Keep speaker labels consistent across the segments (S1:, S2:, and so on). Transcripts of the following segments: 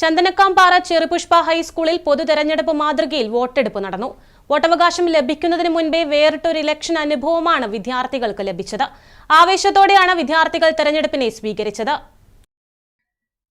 S1: ചന്ദനക്കാംപാറ ചെറുപുഷ്പ ഹൈസ്കൂളിൽ പൊതു തെരഞ്ഞെടുപ്പ് മാതൃകയിൽ വോട്ടെടുപ്പ് നടന്നു. വോട്ടവകാശം ലഭിക്കുന്നതിന് മുൻപേ വേറിട്ടൊരു ഇലക്ഷൻ അനുഭവമാണ് വിദ്യാർത്ഥികൾക്ക് ലഭിച്ചത്. ആവേശത്തോടെയാണ് വിദ്യാർത്ഥികൾ തെരഞ്ഞെടുപ്പിനെ സ്വീകരിച്ചത്.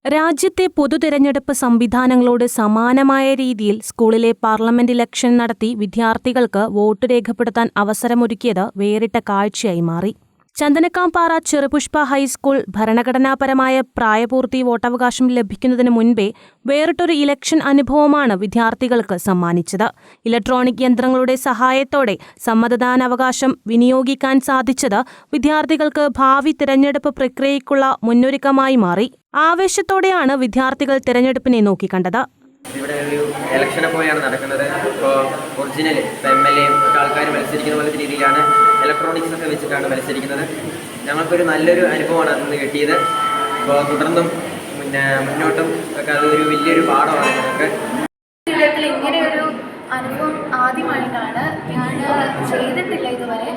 S1: രാജ്യത്തെ പൊതു പൊതുതെരഞ്ഞെടുപ്പ് സംവിധാനങ്ങളോട് സമാനമായ രീതിയിൽ സ്കൂളിലെ പാർലമെന്റ് ഇലക്ഷൻ നടത്തി വിദ്യാർത്ഥികൾക്ക് വോട്ട് രേഖപ്പെടുത്താൻ അവസരമൊരുക്കിയത് വേറിട്ട കാഴ്ചയായി മാറി. ചന്ദനക്കാംപാറ ചെറുപുഷ്പ ഹൈസ്കൂൾ ഭരണഘടനാപരമായ പ്രായപൂർത്തി വോട്ടവകാശം ലഭിക്കുന്നതിന് മുൻപേ വേറിട്ടൊരു ഇലക്ഷൻ അനുഭവമാണ് വിദ്യാർത്ഥികൾക്ക് സമ്മാനിച്ചത്. ഇലക്ട്രോണിക് യന്ത്രങ്ങളുടെ സഹായത്തോടെ സമ്മതദാനാവകാശം വിനിയോഗിക്കാൻ സാധിച്ചത് വിദ്യാർത്ഥികൾക്ക് ഭാവി തിരഞ്ഞെടുപ്പ് പ്രക്രിയയ്ക്കുള്ള മുന്നൊരുക്കമായി മാറി. ആവേശത്തോടെയാണ് വിദ്യാർത്ഥികൾ തിരഞ്ഞെടുപ്പിനെ നോക്കിക്കണ്ടത്.
S2: ഇവിടെ ഒരു ഇലക്ഷനെ പോലെയാണ് നടക്കുന്നത്. ഇപ്പോൾ ഒറിജിനൽ ഇപ്പോൾ എം എൽ എയും ആൾക്കാർ മത്സരിക്കുന്ന പോലത്തെ രീതിയിലാണ് ഇലക്ട്രോണിക്സ് ഒക്കെ വെച്ചിട്ടാണ് മത്സരിക്കുന്നത്. ഞങ്ങൾക്കൊരു നല്ലൊരു അനുഭവമാണ് അതിൽ നിന്ന് കിട്ടിയത്. അപ്പോൾ തുടർന്നും പിന്നെ മുന്നോട്ടും ഒക്കെ അതൊരു വലിയൊരു പാഠമാണ് ഞങ്ങൾക്ക്
S3: ജീവിതത്തിൽ ഇങ്ങനെ ഒരു അനുഭവം ആദ്യമായിട്ടാണ്. ഞാൻ ചെയ്തിട്ടില്ല ഇതുവരെ.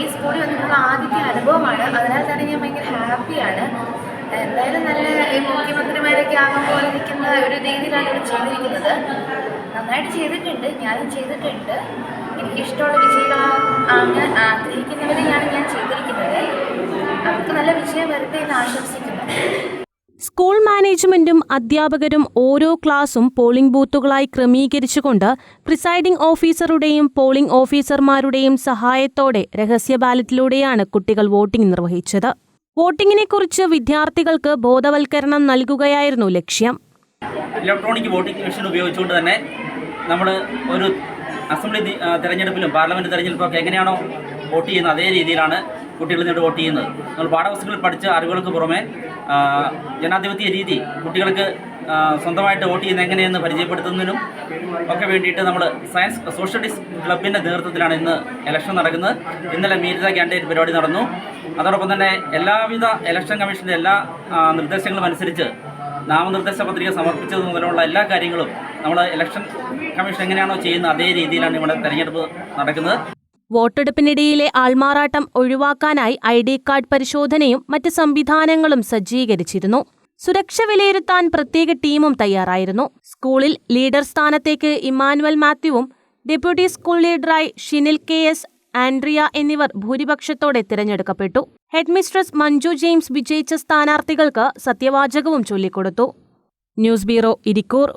S3: ഈ സ്കൂളിൽ വന്നിട്ടുള്ള ആദ്യത്തെ അനുഭവമാണ്. അതിനാൽ തന്നെ ഞാൻ ഭയങ്കര ഹാപ്പിയാണ് എന്തായാലും നല്ല ഈ മുഖ്യമന്ത്രിമാരൊക്കെ ആകുമ്പോൾ പോലെ നിൽക്കുന്ന ഒരു രീതിയിലാണ് ഇവിടെ ചെയ്തിരിക്കുന്നത്. നന്നായിട്ട് ചെയ്തിട്ടുണ്ട് ഞാനും ചെയ്തിട്ടുണ്ട്. എനിക്കിഷ്ടമുള്ള വിജയികളാണ് ആഗ്രഹിക്കുന്നവരെയാണ് ഞാൻ ചെയ്തിരിക്കുന്നത്. അവർക്ക് നല്ല വിജയം വരട്ടെ എന്ന് ആശംസിക്കുന്നു.
S1: സ്കൂൾ മാനേജ്മെന്റും അധ്യാപകരും ഓരോ ക്ലാസും പോളിംഗ് ബൂത്തുകളായി ക്രമീകരിച്ചുകൊണ്ട് പ്രിസൈഡിംഗ് ഓഫീസറുടെയും പോളിംഗ് ഓഫീസർമാരുടെയും സഹായത്തോടെ രഹസ്യ ബാലറ്റിലൂടെയാണ് കുട്ടികൾ വോട്ടിംഗ് നിർവഹിച്ചത്. വോട്ടിംഗിനെക്കുറിച്ച് വിദ്യാർത്ഥികൾക്ക് ബോധവൽക്കരണം നൽകുകയായിരുന്നു ലക്ഷ്യം.
S4: ഇലക്ട്രോണിക് വോട്ടിംഗ് മെഷീൻ ഉപയോഗിച്ചുകൊണ്ട് തന്നെ നമ്മൾ ഒരു അസംബ്ലി തിരഞ്ഞെടുപ്പിലും പാർലമെന്റ് തിരഞ്ഞെടുപ്പിലും തെരഞ്ഞെടുപ്പൊക്കെ എങ്ങനെയാണോ വോട്ട് ചെയ്യുന്നത് അതേ രീതിയിലാണ് കുട്ടികൾ ഇന്നിട്ട് വോട്ട് ചെയ്യുന്നത്. നമ്മൾ പാഠപുസ്തകങ്ങളിൽ പഠിച്ച അറിവുകൾക്ക് പുറമെ ജനാധിപത്യ രീതി കുട്ടികൾക്ക് സ്വന്തമായിട്ട് വോട്ട് ചെയ്യുന്നത് എങ്ങനെയെന്ന് പരിചയപ്പെടുത്തുന്നതിനും ഒക്കെ വേണ്ടിയിട്ട് നമ്മൾ സയൻസ് സോഷ്യലിസ്റ്റ് ക്ലബിന്റെ നേതൃത്വത്തിലാണ് ഇന്ന് ഇലക്ഷൻ നടക്കുന്നത്. ഇന്നലെ മീരിത ക്യാൻഡിഡേറ്റ് പരിപാടി നടന്നു. അതോടൊപ്പം തന്നെ എല്ലാവിധ ഇലക്ഷൻ കമ്മീഷന്റെ എല്ലാ നിർദ്ദേശങ്ങളും അനുസരിച്ച് നാമനിർദ്ദേശ പത്രിക സമർപ്പിച്ചത് മുതലുള്ള എല്ലാ കാര്യങ്ങളും നമ്മൾ ഇലക്ഷൻ കമ്മീഷൻ എങ്ങനെയാണോ ചെയ്യുന്നത് അതേ രീതിയിലാണ് ഇവിടെ തെരഞ്ഞെടുപ്പ് നടക്കുന്നത്.
S1: വോട്ടെടുപ്പിനിടയിലെ ആൾമാറാട്ടം ഒഴിവാക്കാനായി ഐ ഡി കാർഡ് പരിശോധനയും മറ്റ് സംവിധാനങ്ങളും സജ്ജീകരിച്ചിരുന്നു. സുരക്ഷ വിലയിരുത്താൻ പ്രത്യേക ടീമും തയ്യാറായിരുന്നു. സ്കൂളിൽ ലീഡർ സ്ഥാനത്തേക്ക് ഇമ്മാനുവൽ മാത്യുവും ഡെപ്യൂട്ടി സ്കൂൾ ലീഡറായി ഷിനിൽ കെ എസ് ആൻഡ്രിയ എന്നിവർ ഭൂരിപക്ഷത്തോടെ തിരഞ്ഞെടുക്കപ്പെട്ടു. ഹെഡ്മിസ്ട്രസ് മഞ്ജു ജെയിംസ് വിജയിച്ച സ്ഥാനാർത്ഥികൾക്ക് സത്യവാചകവും ചൊല്ലിക്കൊടുത്തു. News bureau Irikkur.